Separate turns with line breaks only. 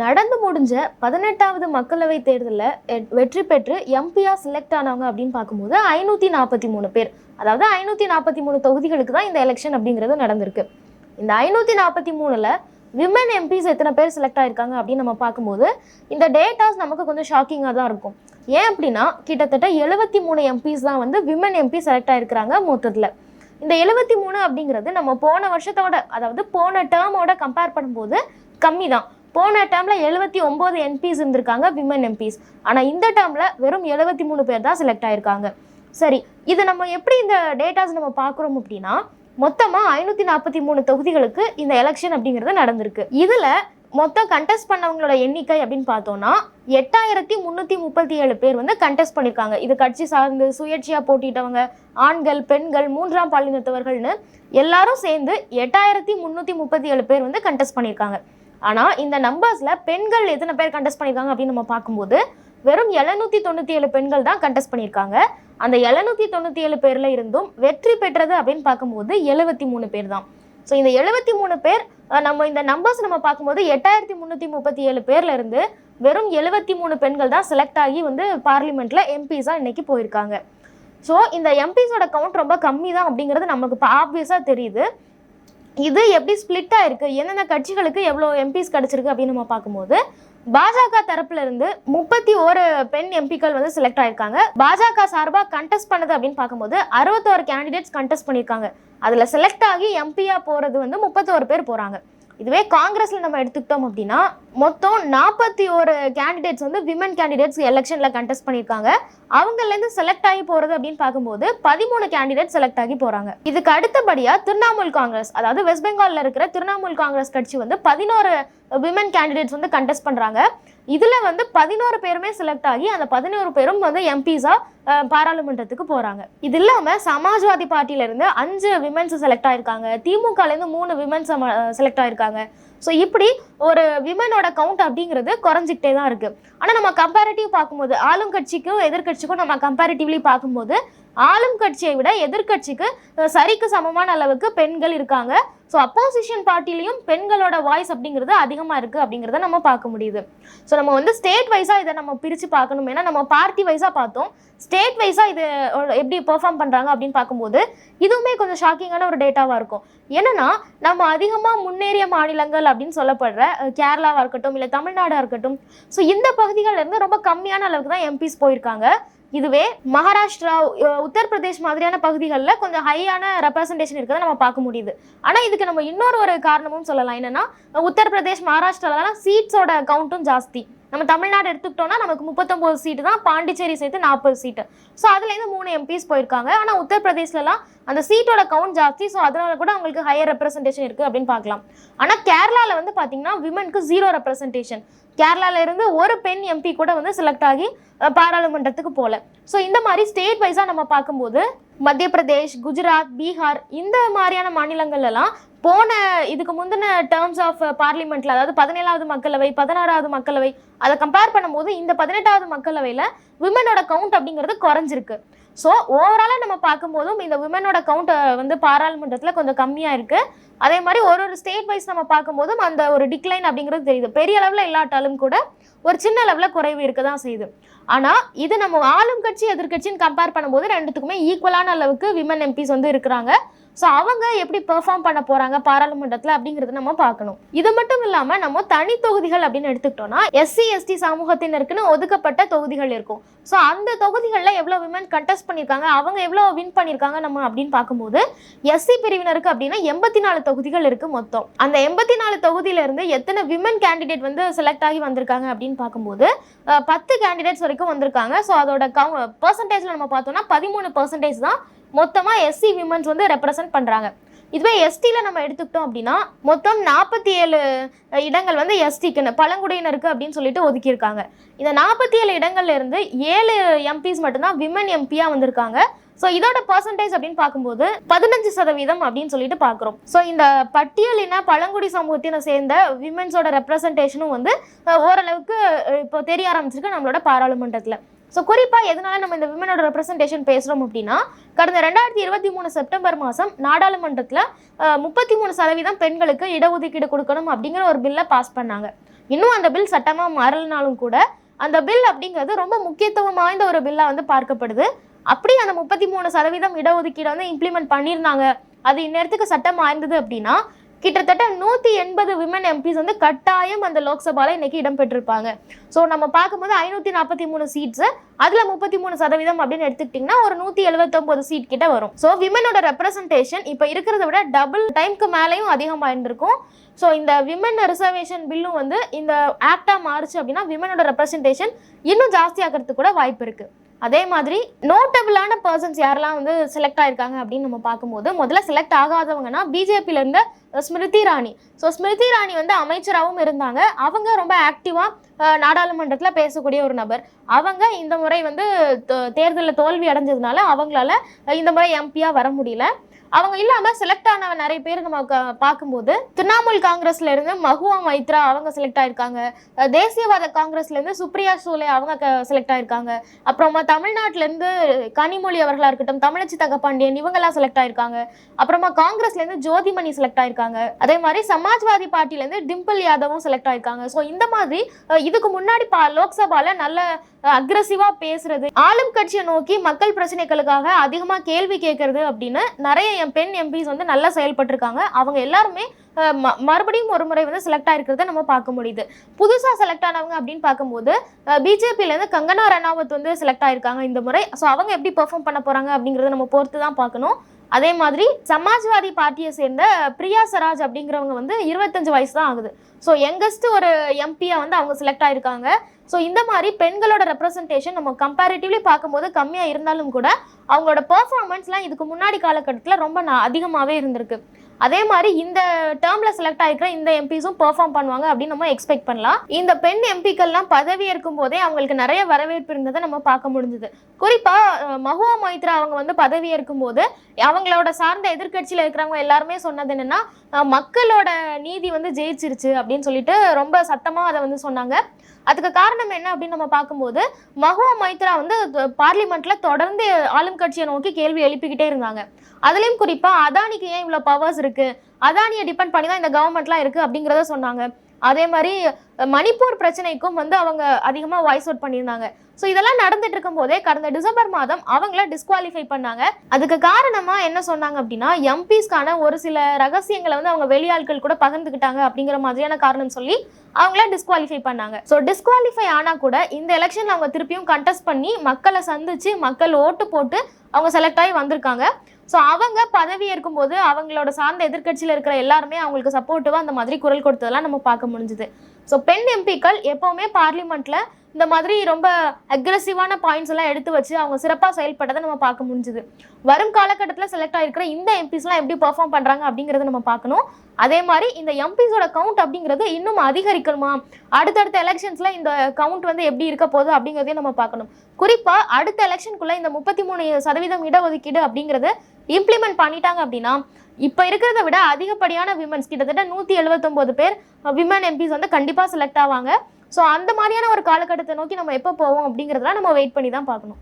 நடந்து முடிஞ்ச பதினெட்டாவது மக்களவை தேர்தலில் வெற்றி பெற்று எம்பியா செலக்ட் ஆனவங்க அப்படின்னு பார்க்கும்போது ஐநூற்றி நாற்பத்தி மூணு பேர். அதாவது ஐநூற்றி நாற்பத்தி மூணு தொகுதிகளுக்கு தான் இந்த எலெக்ஷன் அப்படிங்கிறது நடந்திருக்கு. இந்த ஐநூற்றி நாற்பத்தி மூணில் விமன் எம்பிஸ் எத்தனை பேர் செலக்ட் ஆயிருக்காங்க அப்படின்னு நம்ம பார்க்கும்போது இந்த டேட்டாஸ் நமக்கு கொஞ்சம் ஷாக்கிங்காக தான் இருக்கும். ஏன் அப்படின்னா கிட்டத்தட்ட எழுபத்தி மூணு எம்பிஸ் தான் வந்து விமன் எம்பி செலக்ட் ஆயிருக்கிறாங்க மொத்தத்தில். இந்த எழுபத்தி மூணு அப்படிங்கிறது நம்ம போன வருஷத்தோட அதாவது போன டேர்மோட கம்பேர் பண்ணும்போது கம்மி தான் போன டேர்மில் எழுபத்தி ஒம்பது எம்பிஸ் இருந்திருக்காங்க விமன் எம்பிஸ் ஆனால் இந்த டேர்மில் வெறும் எழுபத்தி மூணு பேர் தான் செலக்ட் ஆயிருக்காங்க. சரி இது நம்ம எப்படி இந்த டேட்டாஸ் நம்ம பார்க்குறோம் அப்படின்னா மொத்தமாக ஐநூற்றி நாற்பத்தி மூணு தொகுதிகளுக்கு இந்த எலெக்ஷன் அப்படிங்கிறது நடந்திருக்கு. இதில் மொத்தம் கண்டெஸ்ட் பண்ணவங்களோட எண்ணிக்கை அப்படின்னு பார்த்தோம்னா எட்டாயிரத்தி முந்நூற்றி முப்பத்தி ஏழு பேர் வந்து கண்டெஸ்ட் பண்ணியிருக்காங்க இது கட்சி சார்ந்து சுயேட்சையாக போட்டிட்டவங்க ஆண்கள் பெண்கள் மூன்றாம் பாலினத்தவர்கள்னு எல்லாரும் சேர்ந்து எட்டாயிரத்தி முந்நூற்றி முப்பத்தி ஏழு பேர் வந்து கண்டெஸ்ட் பண்ணியிருக்காங்க ஆனால் இந்த நம்பர்ஸில் பெண்கள் எத்தனை பேர் கண்டெஸ்ட் பண்ணியிருக்காங்க அப்படின்னு நம்ம பார்க்கும்போது வெறும் எழுநூற்றி தொண்ணூற்றி ஏழு பெண்கள் தான் கண்டெஸ்ட் பண்ணியிருக்காங்க அந்த எழுநூற்றி தொண்ணூற்றி ஏழு பேரில் இருந்தும் வெற்றி பெற்றது அப்படின்னு பார்க்கும்போது எழுபத்தி மூணு பேர் தான். ஸோ இந்த எழுபத்தி மூணு பேர் நம்ம இந்த நம்பர்ஸ் நம்ம பார்க்கும்போது எட்டாயிரத்தி முந்நூற்றி முப்பத்தி ஏழு பேரில் இருந்து வெறும் எழுபத்தி மூணு பெண்கள் தான் செலக்ட் ஆகி வந்து பார்லிமெண்ட்டில் எம்பிஸாக இன்னைக்கு போயிருக்காங்க. ஸோ இந்த எம்பிஸோட கவுண்ட் ரொம்ப கம்மி தான் அப்படிங்கிறது நமக்கு இப்போ ஆப்வியஸாக தெரியுது. இது எப்படி ஸ்பிளிட்டாக இருக்குது எந்தெந்த கட்சிகளுக்கு எவ்வளோ எம்பிஸ் கிடைச்சிருக்கு அப்படின்னு நம்ம பார்க்கும்போது பாஜக தரப்புல இருந்து முப்பத்தி ஒரு பெண் எம்பிக்கள் வந்து செலக்ட் ஆயிருக்காங்க. பாஜக சார்பாக கண்டெஸ்ட் பண்ணது அப்படின்னு பார்க்கும்போது அறுபத்தோரு கேண்டிடேட்ஸ் கண்டெஸ்ட் பண்ணியிருக்காங்க. அதில் செலக்ட் ஆகி எம்பியாக போகிறது வந்து முப்பத்தோரு பேர் போகிறாங்க இதுவே காங்கிரஸில் நம்ம எடுத்துக்கிட்டோம் அப்படின்னா மொத்தம் நாற்பத்தி ஒரு கேண்டிடேட்ஸ் வந்து விமன் கேண்டிடேட்ஸ் எலெக்ஷனில் கண்டெஸ்ட் பண்ணியிருக்காங்க. அவங்கலேருந்து செலக்ட் ஆகி போகிறது அப்படின்னு பார்க்கும்போது பதிமூணு கேண்டிடேட் செலக்ட் ஆகி போகிறாங்க இதுக்கு அடுத்தபடியாக திரிணாமுல் காங்கிரஸ் அதாவது வெஸ்ட் பெங்காலில் இருக்கிற திரிணாமுல் காங்கிரஸ் கட்சி வந்து பதினோரு விமன் கேண்டிடேட்ஸ் வந்து கண்டெஸ்ட் பண்ணுறாங்க இதில் வந்து பதினோரு பேருமே செலக்ட் ஆகி அந்த பதினோரு பேரும் வந்து எம்பிஸாக பாராளுமன்றத்துக்கு போகிறாங்க இது இல்லாமல் சமாஜ்வாதி பார்ட்டியிலேருந்து அஞ்சு விமன்ஸ் செலக்ட் ஆகிருக்காங்க திமுகலேருந்து மூணு விமன்ஸ் செலக்ட் ஆகிருக்காங்க ஸோ இப்படி ஒரு விமனோட கவுண்ட் அப்படிங்கிறது குறைஞ்சிக்கிட்டே தான் இருக்குது ஆனால் நம்ம கம்பேரிட்டிவ் பார்க்கும்போது ஆளும் கட்சிக்கும் எதிர்க்கட்சிக்கும் நம்ம கம்பேரிட்டிவ்லி பார்க்கும்போது ஆளும் கட்சியை விட எதிர்க்கட்சிக்கு சரிக்கு சமமான அளவுக்கு பெண்கள் இருக்காங்க. ஸோ அப்போசிஷன் பார்ட்டிலையும் பெண்களோட வாய்ஸ் அப்படிங்கிறது அதிகமாக இருக்குது அப்படிங்கிறத நம்ம பார்க்க முடியுது. ஸோ நம்ம வந்து ஸ்டேட் வைஸாக இதை நம்ம பிரித்து பார்க்கணும். ஏன்னா நம்ம பார்ட்டி வைஸாக பார்த்தோம். ஸ்டேட் வைஸாக இது எப்படி பெர்ஃபார்ம் பண்ணுறாங்க அப்படின்னு பார்க்கும்போது இதுவுமே கொஞ்சம் ஷாக்கிங்கான ஒரு டேட்டாவாக இருக்கும். என்னன்னா நம்ம அதிகமாக முன்னேறிய மாநிலங்கள் அப்படின்னு சொல்லப்படுற கேரளாவாக இருக்கட்டும் இல்லை தமிழ்நாடாக இருக்கட்டும். ஸோ இந்த பகுதிகளில் இருந்து ரொம்ப கம்மியான அளவுக்கு தான் எம்பிஸ் போயிருக்காங்க. இதுவே மகாராஷ்டிரா உத்தரப்பிரதேஷ் மாதிரியான பகுதிகளில் கொஞ்சம் ஹையான ரெப்ரசன்டேஷன் இருக்கிறத நம்ம பார்க்க முடியுது. ஆனால் இதுக்கு நம்ம இன்னொரு ஒரு காரணமும் சொல்லலாம். என்னென்னா உத்தரப்பிரதேஷ் மகாராஷ்டிராவிலலாம் சீட்ஸோட கவுண்ட்டும் ஜாஸ்தி. நம்ம தமிழ்நாடு எடுத்துக்கிட்டோம்னா நமக்கு முப்பத்தொம்போது சீட்டு தான் பாண்டிச்சேரி சேர்த்து நாற்பது சீட்டு ஸோ அதுலேருந்து மூணு எம்பிஸ் போயிருக்காங்க. ஆனால் உத்தரப்பிரதேஷ்லலாம் அந்த சீட்டோட கவுண்ட் ஜாஸ்தி. ஸோ அதனால கூட அவங்களுக்கு ஹையர் ரெப்ரசன்டேஷன் இருக்குது அப்படின்னு பார்க்கலாம். ஆனால் கேரளாவில் வந்து பார்த்தீங்கன்னா விமனுக்கு ஜீரோ ரெப்ரஸன்டேஷன் கேரளால இருந்து ஒரு பெண் எம்பி கூட வந்து செலக்ட் ஆகி பாராளுமன்றத்துக்கு போகல ஸோ இந்த மாதிரி ஸ்டேட் வைஸாக நம்ம பார்க்கும்போது மத்திய பிரதேஷ் குஜராத் பீகார் இந்த மாதிரியான மாநிலங்கள்லாம் போன இதுக்கு முந்தின டேர்ம்ஸ் ஆஃப் பார்லிமெண்ட்ல அதாவது பதினேழாவது மக்களவை பதினாறாவது மக்களவை அதை கம்பேர் பண்ணும்போது இந்த பதினெட்டாவது மக்களவையில் விமனோட கவுண்ட் அப்படிங்கிறது குறைஞ்சிருக்கு. ஸோ ஓவராலாக நம்ம பார்க்கும்போதும் இந்த விமனோட கவுண்ட் வந்து பாராளுமன்றத்தில் கொஞ்சம் கம்மியாக இருக்குது அதே மாதிரி ஒரு ஒரு ஸ்டேட் வைஸ் நம்ம பார்க்கும்போதும் அந்த ஒரு டிக்ளைன் அப்படிங்கிறது தெரியுது. பெரிய அளவில் இல்லாட்டாலும் கூட ஒரு சின்ன லெவலில் குறைவு இருக்க தான் செய்யுது. ஆனால் இது நம்ம ஆளும் கட்சி எதிர்கட்சின்னு கம்பேர் பண்ணும்போது ரெண்டுத்துக்குமே ஈக்குவலான அளவுக்கு விமன் எம்பிஸ் வந்து இருக்கிறாங்க. ஸோ அவங்க எப்படி பெர்ஃபார்ம் பண்ண போகிறாங்க பாராளுமன்றத்தில் அப்படிங்கிறது நம்ம பார்க்கணும். இது மட்டும் இல்லாமல் நம்ம தனி தொகுதிகள் அப்படின்னு எடுத்துக்கிட்டோம்னா எஸ்சி எஸ்டி சமூகத்தினருக்குன்னு ஒதுக்கப்பட்ட தொகுதிகள் இருக்கும். ஸோ அந்த தொகுதிகளில் எவ்வளோ விமன் கண்டெஸ்ட் பண்ணியிருக்காங்க அவங்க எவ்வளோ வின் பண்ணியிருக்காங்க நம்ம அப்படின்னு பார்க்கும்போது எஸ்சி பிரிவினருக்கு அப்படின்னா எண்பத்தி நாலு தொகுதிகள் இருக்குது மொத்தம். அந்த எண்பத்தி நாலு தொகுதியிலேருந்து எத்தனை விமன் கேண்டிடேட் வந்து செலக்ட் ஆகி வந்திருக்காங்க அப்படின்னு பார்க்கும்போது பத்து கேண்டிடேட்ஸ் வரைக்கும் வந்திருக்காங்க. ஸோ அதோட கவு பர்சன்டேஜில் நம்ம பார்த்தோம்னா பதிமூணு பர்சன்டேஜ் தான் மொத்தமாக எஸ்சி விமன்ஸ் வந்து ரெப்ரசன்ட் பண்ணுறாங்க இதுவே எஸ்டியில் நம்ம எடுத்துக்கிட்டோம் அப்படின்னா மொத்தம் நாற்பத்தி ஏழு இடங்கள் வந்து எஸ்டிக்குன்னு பழங்குடியினருக்கு அப்படின்னு சொல்லிட்டு ஒதுக்கியிருக்காங்க. இந்த நாற்பத்தி ஏழு இடங்கள்ல இருந்து ஏழு எம்பிஸ் மட்டும்தான் விமன் எம்பியாக வந்திருக்காங்க. ஸோ இதோட பர்சன்டேஜ் அப்படின்னு பார்க்கும்போது பதினஞ்சு சதவீதம் அப்படின்னு சொல்லிட்டு பார்க்குறோம். ஸோ இந்த பட்டியலின பழங்குடி சமூகத்தினை சேர்ந்த விமென்ஸோட ரெப்ரசன்டேஷனும் வந்து ஓரளவுக்கு இப்போ தெரிய ஆரம்பிச்சிருக்கு நம்மளோட பாராளுமன்றத்தில். ஸோ குறிப்பாக எதனால நம்ம இந்த விமனோட ரெப்ரசன்டேஷன் பேசுகிறோம் அப்படின்னா கடந்த ரெண்டாயிரத்தி இருபத்தி மூணு செப்டம்பர் மாதம் நாடாளுமன்றத்தில் முப்பத்தி மூணு சதவீதம் பெண்களுக்கு இடஒதுக்கீடு கொடுக்கணும் அப்படிங்கிற ஒரு பில்லை பாஸ் பண்ணாங்க. இன்னும் அந்த பில் சட்டமாக மாறலனாலும் கூட அந்த பில் அப்படிங்கிறது ரொம்ப முக்கியத்துவம் வாய்ந்த ஒரு பில்லாக வந்து பார்க்கப்படுது. அப்படி அந்த முப்பத்தி மூணு சதவீதம் இடஒதுக்கீடு வந்து இம்ப்ளிமெண்ட் பண்ணியிருந்தாங்க. அது இந்நேரத்துக்கு சட்டம் ஆயிருந்தது அப்படின்னா கிட்டத்தட்ட நூற்றி எண்பது விமன் எம்பிஸ் வந்து கட்டாயம் அந்த லோக்சபாவில் இன்னைக்கு இடம்பெற்றிருப்பாங்க. ஸோ நம்ம பார்க்கும்போது ஐநூற்றி நாற்பத்தி மூணு சீட்ஸு அதில் முப்பத்தி மூணு சதவீதம் அப்படின்னு எடுத்துக்கிட்டிங்கன்னா ஒரு நூற்றி எழுபத்தொம்போது சீட் கிட்ட வரும். ஸோ விமனோட ரெப்ரசன்டேஷன் இப்போ இருக்கிறத விட டபுள் டைம்க்கு மேலேயும் அதிகமாக இருந்திருக்கும் ஸோ இந்த விமன் ரிசர்வேஷன் பில்லும் வந்து இந்த ஆக்டாக மாறுச்சு அப்படின்னா விமனோட ரெப்ரசன்டேஷன் இன்னும் ஜாஸ்தியாகிறதுக்கு கூட வாய்ப்பு இருக்குது அதே மாதிரி நோட்டபிளான பர்சன்ஸ் யாரெல்லாம் வந்து செலக்ட் ஆயிருக்காங்க அப்படின்னு நம்ம பார்க்கும்போது முதல்ல செலக்ட் ஆகாதவங்கன்னா பிஜேபியில இருந்த ஸ்மிருதி ராணி ஸோ ஸ்மிருதி ராணி வந்து அமைச்சராகவும் இருந்தாங்க. அவங்க ரொம்ப ஆக்டிவாக நாடாளுமன்றத்தில் பேசக்கூடிய ஒரு நபர். அவங்க இந்த முறை வந்து தேர்தலில் தோல்வி அடைஞ்சதுனால அவங்களால இந்த முறை எம்பியாக வர முடியல. அவங்க இல்லாம செலக்ட் ஆன நிறைய பேர் நம்ம பார்க்கும்போது திரிணாமுல் காங்கிரஸ்ல இருந்து மகுவா மைத்ரா அவங்க செலக்ட் ஆயிருக்காங்க. தேசியவாத காங்கிரஸ்ல இருந்து சுப்ரியா சூலே அவங்க செலக்ட் ஆயிருக்காங்க. அப்புறமா தமிழ்நாட்டுல இருந்து கனிமொழி அவர்களா இருக்கட்டும் தமிழச்சி தங்கப்பாண்டியன் இவங்கெல்லாம் செலக்ட் ஆயிருக்காங்க. அப்புறமா காங்கிரஸ்ல இருந்து ஜோதிமணி செலக்ட் ஆயிருக்காங்க. அதே மாதிரி சமாஜ்வாதி பார்ட்டில இருந்து டிம்பிள் யாதவும் செலக்ட் ஆயிருக்காங்க. ஸோ இந்த மாதிரி இதுக்கு முன்னாடி பா லோக்சபால நல்ல அக்ரஸிவா பேசுறது ஆளும் கட்சியை நோக்கி மக்கள் பிரச்சனைகளுக்காக அதிகமா கேள்வி கேட்கறது அப்படின்னு நிறைய எம் பெண் எம்பிஸ் வந்து நல்லா செயல்பட்டிருக்காங்க. அவங்க எல்லாருமே ம- மறுபடியும் ஒரு முறை வந்து செலக்ட் ஆயிருக்கிறத நம்ம பார்க்க முடியுது. புதுசாக செலக்ட் ஆனவங்க அப்படின்னு பார்க்கும்போது பிஜேபியிலேருந்து கங்கனா ரணாவத் வந்து செலக்ட் ஆயிருக்காங்க இந்த முறை. ஸோ அவங்க எப்படி பெர்ஃபார்ம் பண்ண போகிறாங்க அப்படிங்கிறத நம்ம பொறுத்து தான் பார்க்கணும். அதே மாதிரி சமாஜ்வாதி பார்ட்டியை சேர்ந்த பிரியா சராஜ் அப்படிங்கிறவங்க வந்து இருபத்தஞ்சு வயசு தான் ஆகுது. ஸோ யங்கஸ்ட் ஒரு எம்பியாக வந்து அவங்க செலக்ட் ஆயிருக்காங்க. ஸோ இந்த மாதிரி பெண்களோட ரெப்ரசன்டேஷன் நம்ம கம்பேரிட்டிவ்லி பார்க்கும்போது கம்மியாக இருந்தாலும் கூட அவங்களோட பர்ஃபார்மன்ஸ்லாம் இதுக்கு முன்னாடி காலகட்டத்தில் ரொம்ப அதிகமாகவே இருந்திருக்கு. அதே மாதிரி இந்த டேர்மில் செலக்ட் ஆகிருக்கிற இந்த எம்பிஸும் பெர்ஃபார்ம் பண்ணுவாங்க அப்படின்னு நம்ம எக்ஸ்பெக்ட் பண்ணலாம். இந்த பெண் எம்பிக்கள்லாம் பதவி ஏற்கும் போதே அவங்களுக்கு நிறைய வரவேற்பு இருந்ததை நம்ம பார்க்க முடிஞ்சுது. குறிப்பாக அஹ், மஹுவா மைத்ரா அவங்க வந்து பதவி ஏற்கும் போது அவங்களோட சார்ந்த எதிர்கட்சியில் இருக்கிறவங்க எல்லாருமே சொன்னது என்னென்னா மக்களோட நீதி வந்து ஜெயிச்சிருச்சு அப்படின்னு சொல்லிட்டு ரொம்ப சத்தமா அதை வந்து சொன்னாங்க. அதுக்கு காரணம் என்ன அப்படின்னு நம்ம பார்க்கும்போது மஹுவா மைத்ரா வந்து பார்லிமெண்ட்ல தொடர்ந்து ஆளும் கட்சியை நோக்கி கேள்வி எழுப்பிக்கிட்டே இருந்தாங்க. அதுலயும் குறிப்பா அதானிக்கு ஏன் இவ்வளவு பவர்ஸ் இருக்கு? அதானியை டிபெண்ட் பண்ணி தான் இந்த கவர்மெண்ட்லாம் இருக்கு அப்படிங்கிறத சொன்னாங்க. அதே மாதிரி மணிப்பூர் பிரச்சனைக்கும் வந்து அவங்க அதிகமாக வாய்ஸ் அவுட் பண்ணியிருந்தாங்க. ஸோ இதெல்லாம் நடந்துட்டு இருக்கும் போதே கடந்த டிசம்பர் மாதம் அவங்கள டிஸ்குவாலிஃபை பண்ணாங்க. அதுக்கு காரணமாக என்ன சொன்னாங்க அப்படின்னா எம்பிஸ்க்கான ஒரு சில ரகசியங்களை வந்து அவங்க வெளியாட்கள் கூட பகிர்ந்துக்கிட்டாங்க அப்படிங்கிற மாதிரியான காரணம் சொல்லி அவங்கள டிஸ்குவாலிஃபை பண்ணாங்க. ஸோ டிஸ்குவாலிஃபை ஆனால் கூட இந்த எலெக்ஷன் அவங்க திருப்பியும் கண்டெஸ்ட் பண்ணி மக்களை சந்திச்சு மக்கள் ஓட்டு போட்டு அவங்க செலக்ட் ஆகி வந்திருக்காங்க. ஸோ அவங்க பதவி ஏற்கும்போது அவங்களோட சார்ந்த எதிர்க்கட்சியில் இருக்கிற எல்லாருமே அவங்களுக்கு சப்போர்ட்டிவாக அந்த மாதிரி குரல் கொடுத்ததெல்லாம் நம்ம பார்க்க முடிஞ்சுது. ஸோ பெண் எம்பிக்கள் எப்போவுமே பார்லிமெண்ட்டில் இந்த மாதிரி ரொம்ப அக்ரெசிவான பாயிண்ட்ஸ் எல்லாம் எடுத்து வச்சு அவங்க சிறப்பாக செயல்பட்டதை நம்ம பார்க்க முடிஞ்சுது. வரும் காலகட்டத்தில் செலக்ட் ஆகிருக்கிற இந்த எம்பிஸ்லாம் எப்படி பர்ஃபார்ம் பண்ணுறாங்க அப்படிங்கிறத நம்ம பார்க்கணும். அதே மாதிரி இந்த எம்பிஸோட கவுண்ட் அப்படிங்கிறது இன்னும் அதிகரிக்கணுமா? அடுத்தடுத்த எலெக்ஷன்ஸில் இந்த கவுண்ட் வந்து எப்படி இருக்க போகுது அப்படிங்கிறதையும் நம்ம பார்க்கணும். குறிப்பாக அடுத்த எலெக்ஷனுக்குள்ளே இந்த முப்பத்தி மூணு சதவீதம் இடஒதுக்கீடு அப்படிங்கிறது இம்ப்ளிமெண்ட் பண்ணிட்டாங்க அப்படின்னா இப்போ இருக்கிறத விட அதிகப்படியான விமன்ஸ் கிட்டத்தட்ட நூற்றி எழுபத்தொம்போது பேர் விமன் எம்பிஸ் வந்து கண்டிப்பாக செலக்ட் ஆவாங்க. ஸோ அந்த மாதிரியான ஒரு காலகட்டத்தை நோக்கி நம்ம எப்போ போவோம் அப்படிங்கிறதெல்லாம் நம்ம வெயிட் பண்ணி தான் பார்க்கணும்.